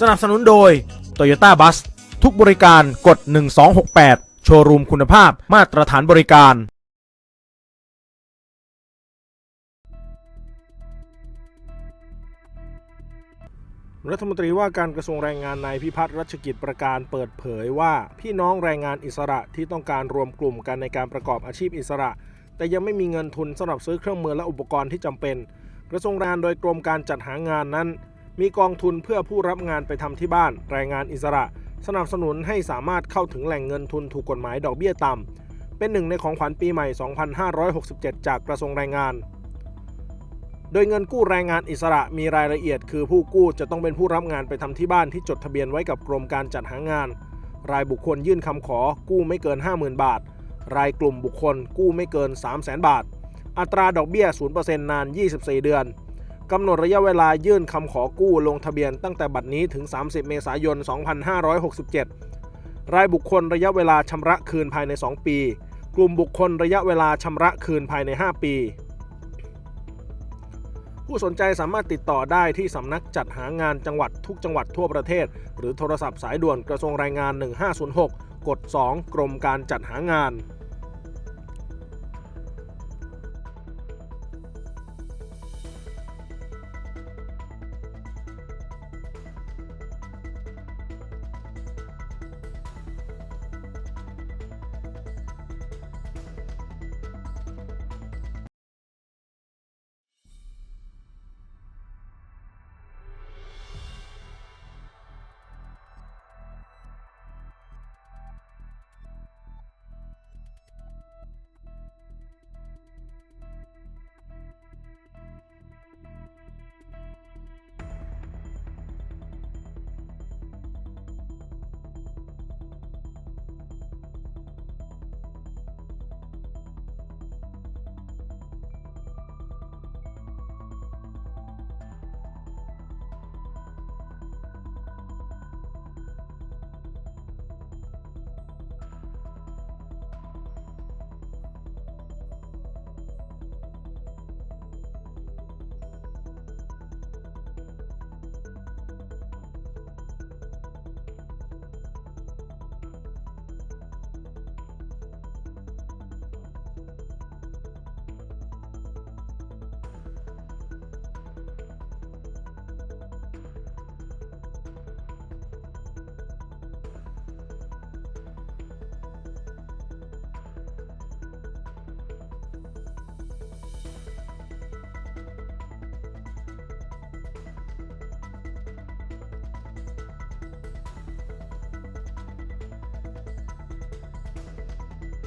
สนับสนุนโดย Toyota Bus ทุกบริการกด 1268 โชว์รูมคุณภาพมาตรฐานบริการ รัฐมนตรีว่าการกระทรวงแรงงานนายพิพัฒน์รัชกิจประการเปิดเผยว่า พี่น้องแรงงานอิสระที่ต้องการรวมกลุ่มกันในการประกอบอาชีพอิสระ แต่ยังไม่มีเงินทุนสำหรับซื้อเครื่องมือและอุปกรณ์ที่จำเป็น กระทรวงแรงงานโดยกรมการจัดหางานนั้น มีกองทุนเพื่อผู้รับงานไปทำที่บ้าน แรงงานอิสระ สนับสนุนให้สามารถเข้าถึงแหล่งเงินทุนถูกกฎหมายดอกเบี้ยต่ำ เป็นหนึ่งในของขวัญปีใหม่ 2567 จากกระทรวงแรงงาน โดยเงินกู้แรงงานอิสระมีรายละเอียด คือผู้กู้จะต้องเป็นผู้รับงานไปทำที่บ้านที่จดทะเบียนไว้กับกรมการจัดหางาน รายบุคคลยื่นคำขอกู้ไม่เกิน 50,000 บาท รายกลุ่มบุคคลกู้ไม่เกิน 300,000 บาท อัตราดอกเบี้ย 0%นาน 24 เดือน กำหนดระยะเวลายื่นคำขอกู้ลงทะเบียนตั้งแต่บัดนี้ถึง 30 เมษายน 2567 รายบุคคลระยะเวลาชำระคืนภายใน 2 ปี กลุ่มบุคคลระยะเวลาชำระคืนภายใน 5 ปี ผู้สนใจสามารถติดต่อได้ที่สำนักจัดหางานจังหวัดทุกจังหวัดทั่วประเทศ หรือโทรศัพท์สายด่วนกระทรวงแรงงาน 1506 กด 2 กรมการจัดหางาน